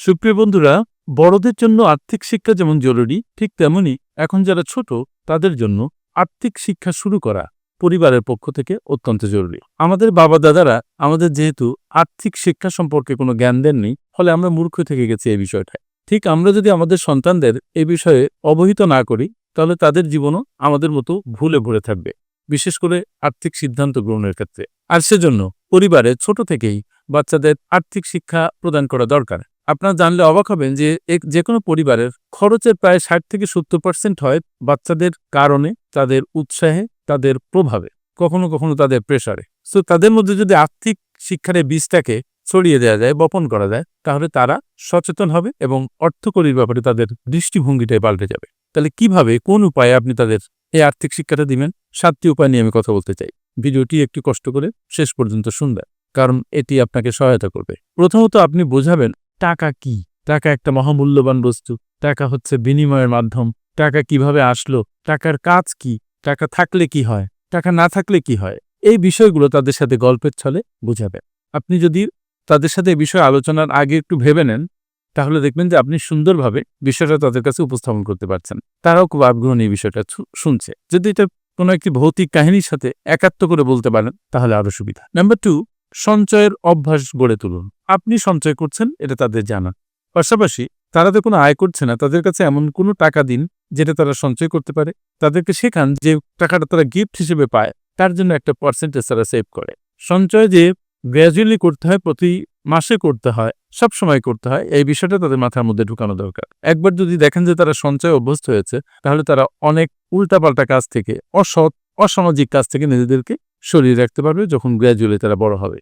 সুপ্রিয় বন্ধুরা, বড়দের জন্য আর্থিক শিক্ষা যেমন জরুরি, ঠিক তেমনি এখন যারা ছোট, তাদের জন্য আর্থিক শিক্ষা শুরু করা পরিবারের পক্ষ থেকে অত্যন্ত জরুরি। আমাদের বাবা দাদারা আমাদের যেহেতু আর্থিক শিক্ষা সম্পর্কে কোনো জ্ঞান দেননি, ফলে আমরা মূর্খ থেকে গেছি এই বিষয়টায়। ঠিক আমরা যদি আমাদের সন্তানদের এই বিষয়ে অবহিত না করি, তাহলে তাদের জীবনও আমাদের মতো ভুলে ভরে থাকবে, বিশেষ করে আর্থিক সিদ্ধান্ত গ্রহণের ক্ষেত্রে। আর সেজন্য পরিবারে ছোট থেকেই বাচ্চাদের আর্থিক শিক্ষা প্রদান করা দরকার। আপনারা জানলে অবাক হবেন যে যে কোনো পরিবারের খরচের প্রায় ষাট থেকে সত্তর পার্সেন্ট হয় বাচ্চাদের কারণে, তাদের উৎসাহে, তাদের প্রভাবে, কখনো কখনো তাদের প্রেশারে সো তাদের মধ্যে যদি আর্থিক শিক্ষার বীজটাকে ছড়িয়ে দেওয়া যায়, বপন করা যায়, তাহলে তারা সচেতন হবে এবং অর্থকরীর ব্যাপারে তাদের দৃষ্টিভঙ্গিটাই পাল্টে যাবে। তাহলে কীভাবে, কোন উপায়ে আপনি তাদের এই আর্থিক শিক্ষাটা দিবেন? সাতটি উপায় নিয়ে আমি কথা বলতে চাই। ভিডিওটি একটু কষ্ট করে শেষ পর্যন্ত শুনবেন, কারণ এটি আপনাকে সহায়তা করবে। প্রথমত আপনি বোঝাবেন টাকা কি? টাকা একটা মহামূল্যবান বস্তু। টাকা হচ্ছে বিনিময়ের মাধ্যম। টাকা কীভাবে আসলো? টাকার কাজ কি? টাকা থাকলে কি হয়? টাকা না থাকলে কি হয়? এই বিষয়গুলো তাদের সাথে গল্পের ছলে বুঝাবেন আপনি যদি তাদের সাথে এই বিষয়ে আলোচনার আগে একটু ভেবে নেন, তাহলে দেখবেন যে আপনি সুন্দরভাবে বিষয়টা তাদের কাছে উপস্থাপন করতে পারছেন। তারাও খুব আগ্রহ নিয়ে বিষয়টা শুনছে। যদি এটা কোনো একটি ভৌতিক কাহিনীর সাথে একাত্ম করে বলতে পারেন, তাহলে আরও সুবিধা। নাম্বার টু সঞ্চয়ের অভ্যাস গড়ে তুলুন। আপনি সঞ্চয় করছেন, এটা তাদের জানা। পাশাপাশি তারা তো কোনো আয় করছে না, তাদের কাছে এমন কোনো টাকা দিন যেটা তারা সঞ্চয় করতে পারে। তাদেরকে শেখান যে টাকাটা তারা গিফট হিসেবে পায়, তার জন্য একটা পার্সেন্টেজ তারা সেভ করে। সঞ্চয় যে গ্র্যাজুয়ালি করতে হয়, প্রতি মাসে করতে হয় সব সময় করতে হয়, এই বিষয়টা তাদের মাথার মধ্যে ঢুকানো দরকার। একবার যদি দেখেন যে তারা সঞ্চয় অভ্যস্ত হয়েছে, তাহলে তারা অনেক উল্টাপাল্টা কাজ থেকে, অসৎ, অসামাজিক কাজ থেকে নিজেদেরকে সরিয়ে রাখতে পারবে যখন গ্র্যাজুয়ালি তারা বড় হবে।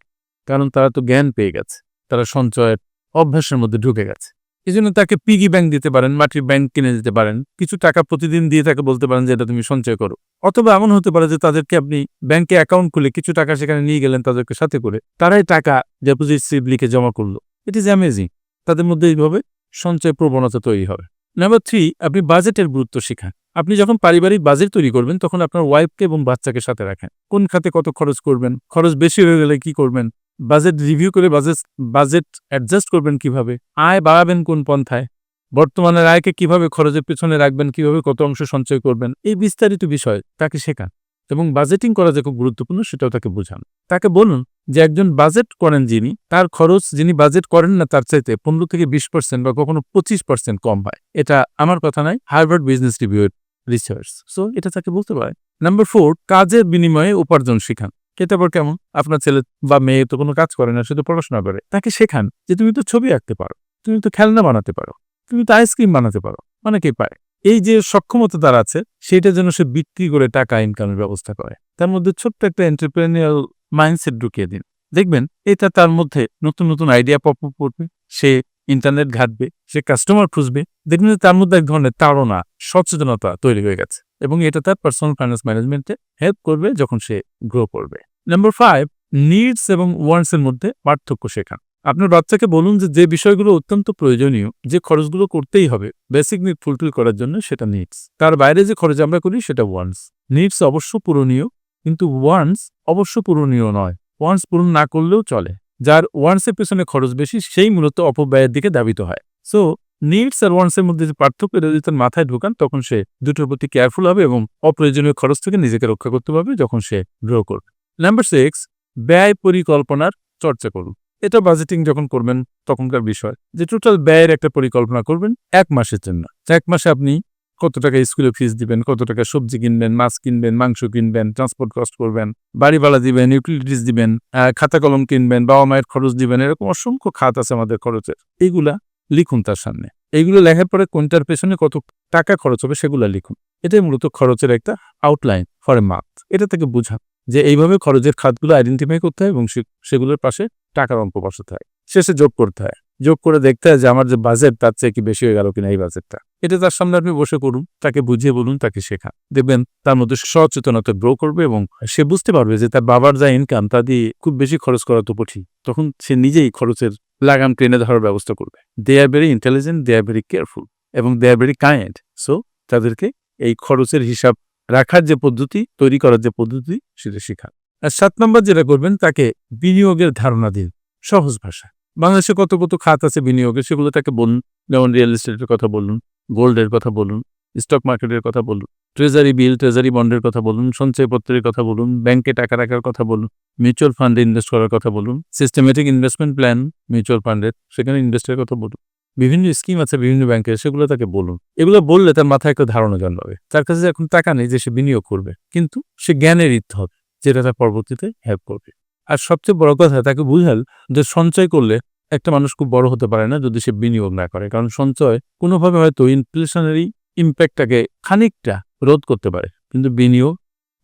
কারণ তারা তো জ্ঞান পেয়ে গেছে, তারা সঞ্চয়ের অভ্যাসের মধ্যে ঢুকে গেছে। এই জন্য তাকে পিগি ব্যাংক দিতে পারেন, মাটির ব্যাংক কিনে দিতে পারেন। কিছু টাকা প্রতিদিন দিয়ে তাকে বলতে পারেন যে, এটা তুমি সঞ্চয় করো। অথবা এমন হতে পারে যে, তাদেরকে আপনি ব্যাংকে অ্যাকাউন্ট খুলে কিছু টাকা সেখানে নিয়ে গেলেন তাদেরকে সাথে করে, তারাই টাকা ডেপোজিট স্লিপ লিখে জমা করল। ইট ইজ অ্যামেজিং তাদের মধ্যে এইভাবে সঞ্চয় প্রবণতা তৈরি হবে। নাম্বার থ্রি আপনি বাজেটের গুরুত্ব শেখান। আপনি যখন পারিবারিক বাজেট তৈরি করবেন, তখন আপনার ওয়াইফকে এবং বাচ্চাকে সাথে রাখেন। কোন খাতে কত খরচ করবেন, খরচ বেশি হয়ে গেলে কি করবেন বাজেট রিভিউ করে বাজেট বাজেট অ্যাডজাস্ট করবেন কীভাবে, আয় বাড়াবেন কোন পন্থায়, বর্তমানের আয়কে কীভাবে খরচের পেছনে রাখবেন, কীভাবে কত অংশ সঞ্চয় করবেন, এই বিস্তারিত বিষয় তাকে শেখান এবং বাজেটিং করা যে খুব গুরুত্বপূর্ণ সেটাও তাকে বোঝান। তাকে বলুন যে একজন বাজেট করেন যিনি, তার খরচ যিনি বাজেট করেন না, তার চাইতে পনেরো থেকে বিশ পার্সেন্ট বা কখনো পঁচিশ পার্সেন্ট কম হয়। এটা আমার কথা নয় হার্ভার্ড বিজনেস রিভিউর রিসার্চ সো এটা তাকে বলতে পারে। নাম্বার ফোর কাজের বিনিময়ে উপার্জন শেখান। এটা আবার কেমন? আপনার ছেলে বা মেয়ে তো কোনো কাজ করে না শুধু পড়াশোনা করে। তাকে শেখান যে তুমি তো ছবি আঁকতে পারো, তুমি তো খেলনা বানাতে পারো, তুমি তো আইসক্রিম বানাতে পারো অনেকেই পারে? এই যে সক্ষমতা তার আছে, সেটা যেন সে বিক্রি করে টাকা ইনকামের ব্যবস্থা করে। তার মধ্যে ছোট্ট একটা এন্টারপ্রেনিয়াল মাইন্ডসেট ঢুকিয়ে দিন। দেখবেন, এটা তার মধ্যে নতুন নতুন আইডিয়া পপ করবে। সে ইন্টারনেট ঘাটবে, সে কাস্টমার খুঁজবে, দেখবেন তার মধ্যে এক ধরনের তাড়না, সচেতনতা তৈরি হয়ে গেছে এবং এটা তার পার্সোনাল ফাইন্যান্স ম্যানেজমেন্টে হেল্প করবে যখন সে গ্রো করবে। নাম্বার ফাইভ নিডস এবং ওয়ান্টস এর মধ্যে পার্থক্য শেখান। আপনার বাচ্চাকে বলুন যে যে বিষয়গুলো অত্যন্ত প্রয়োজনীয়, যে খরচগুলো করতেই হবে বেসিক নিড ফুলফিল করার জন্য সেটা নিডস তার বাইরে যে খরচ আমরা করি সেটা ওয়ান্টস নিডস অবশ্য পূরণীয়, কিন্তু ওয়ান্টস অবশ্য পূরণীয় নয়। ওয়ান্টস পূরণ না করলেও চলে। যার ওয়ান্টসের পেছনে খরচ বেশি, সেই মূলত অপব্যয়ের দিকে দাবিত হয়। সো নিডস আর ওয়ান্টসের মধ্যে যে পার্থক্য যদি তার মাথায় ঢোকান, তখন সে দুটোর প্রতি কেয়ারফুল হবে এবং অপ্রয়োজনীয় খরচ থেকে নিজেকে রক্ষা করতে পারবে যখন সে গ্রো করবে। নাম্বার সিক্স ব্যয় পরিকল্পনার চর্চা করুন। এটা বাজেটিং যখন করবেন, তখনকার বিষয় যে টোটাল ব্যয়ের একটা পরিকল্পনা করবেন এক মাসের জন্য। এক মাসে আপনি কত টাকা স্কুলে ফিস দিবেন, কত টাকা সবজি কিনবেন, মাছ কিনবেন, মাংস কিনবেন ট্রান্সপোর্ট কস্ট করবেন বাড়ি ভাড়া দিবেন ইউটিলিটিস দিবেন খাতা কলম কিনবেন, বাবা মায়ের খরচ দিবেন, এরকম অসংখ্য খাত আছে আমাদের খরচের। এইগুলা লিখুন তার সামনে। এইগুলো লেখার পরে কোনটার পেছনে কত টাকা খরচ হবে সেগুলো লিখুন। এটাই মূলত খরচের একটা আউটলাইন ফর এ মান্থ এটা থেকে বুঝান যে এইভাবে খরচের খাতগুলো আইডেন্টিফাই করতে হয় এবং সেগুলোর পাশে টাকার অঙ্ক বসাতে হয়। শেষে যোগ করতে হয়। যোগ করে দেখতে যে আমার যে বাজেট তার চেয়ে কি বেশি হয়ে গেল কিনা এই বাজেটটা এটা তার সামনে আপনি বসে করুন তাকে বুঝিয়ে বলুন, তাকে শেখান। দেখবেন তার মধ্যে সচেতনতা গ্রো করবে এবং সে বুঝতে পারবে যে তার বাবার যা ইনকাম তা দিয়ে খুব বেশি খরচ করা তো কঠিন। তখন সে নিজেই খরচের লাগাম টেনে ধরার ব্যবস্থা করবে। They are very intelligent they are very careful এবং they are very kind so তাদেরকে এই খরচের হিসাব রাখার যে পদ্ধতি, তৈরি করার যে পদ্ধতি, সেটা শেখান। আর সাত নম্বর যেটা করবেন, তাকে বিনিয়োগের ধারণা দিন। সহজ ভাষা বাংলাদেশে কত কত খাত আছে বিনিয়োগের সেগুলো তাকে বলুন। যেমন রিয়েল এস্টেটের কথা বলুন গোল্ডের কথা বলুন স্টক মার্কেটের কথা বলুন ট্রেজারি বিল ট্রেজারি বন্ডের কথা বলুন, সঞ্চয়পত্রের কথা বলুন, ব্যাংকে টাকা রাখার কথা বলুন মিউচুয়াল ফান্ডে ইনভেস্ট করার কথা বলুন সিস্টেমেটিক ইনভেস্টমেন্ট প্ল্যান মিউচুয়াল ফান্ডের সেখানে ইনভেস্টের কথা বলুন। বিভিন্ন স্কিম আছে বিভিন্ন ব্যাংকের, সেগুলো তাকে বলুন। এগুলো বললে তার মাথায় একটা ধারণা জন্মাবে। তার কাছে এখন টাকা নেই যে সে বিনিয়োগ করবে, কিন্তু সে জ্ঞানের ইত্যা হবে যেটা তার পরবর্তীতে হেল্প করবে। আর সবচেয়ে বড় কথা, তাকে বুঝাল যে সঞ্চয় করলে একটা মানুষ খুব বড় হতে পারে না যদি সে বিনিয়োগ না করে। কারণ সঞ্চয় কোনোভাবে হয়তো ইনফ্লেশনারি ইম্প্যাক্টটাকে খানিকটা রোধ করতে পারে, কিন্তু বিনিয়োগ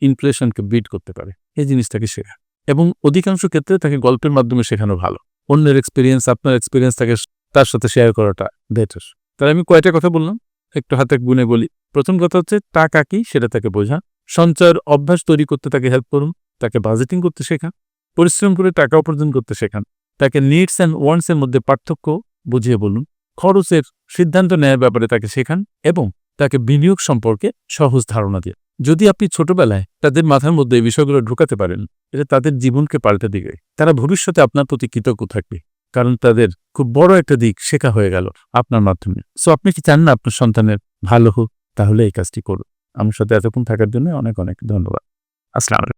ইনফ্লেশনকে বিট করতে পারে। এই জিনিসটাকে শেখা। এবং অধিকাংশ ক্ষেত্রে তাকে গল্পের মাধ্যমে শেখানো ভালো। অন্যের এক্সপিরিয়েন্স আপনার এক্সপিরিয়েন্স তাকে তার সাথে শেয়ার করাটা বেটার তাহলে আমি কয়টা কথা বললাম? একটু হাতে গুনে বলি। প্রথম কথা হচ্ছে, টাকা কি সেটা তাকে বোঝা। সঞ্চয়ের অভ্যাস তৈরি করতে তাকে হেল্প করুন, তাকে বাজেটিং করতে শেখান পরিশ্রম করে টাকা উপার্জন করতে শেখান। তাকে নিডস অ্যান্ড ওয়ান্টস এর মধ্যে পার্থক্য বুঝিয়ে বলুন। খরচের সিদ্ধান্ত নেয়ার ব্যাপারে তাকে শেখান এবং তাকে বিনিয়োগ সম্পর্কে সহজ ধারণা দিয়ে যদি আপনি ছোটবেলায় তাদের মাথার মধ্যে এই বিষয়গুলো ঢুকাতে পারেন, এটা তাদের জীবনকে পাল্টে দিবে। তারা ভবিষ্যতে আপনার প্রতি কৃতজ্ঞ থাকবে, কারণ তাদের খুব বড় একটা দিক শেখা হয়ে গেল আপনার মাধ্যমে। সো আপনি কি চান না আপনার সন্তানের ভালো হোক? তাহলে এই কাজটি করুন। আমার সাথে এতক্ষণ থাকার জন্য অনেক অনেক ধন্যবাদ। আসসালাম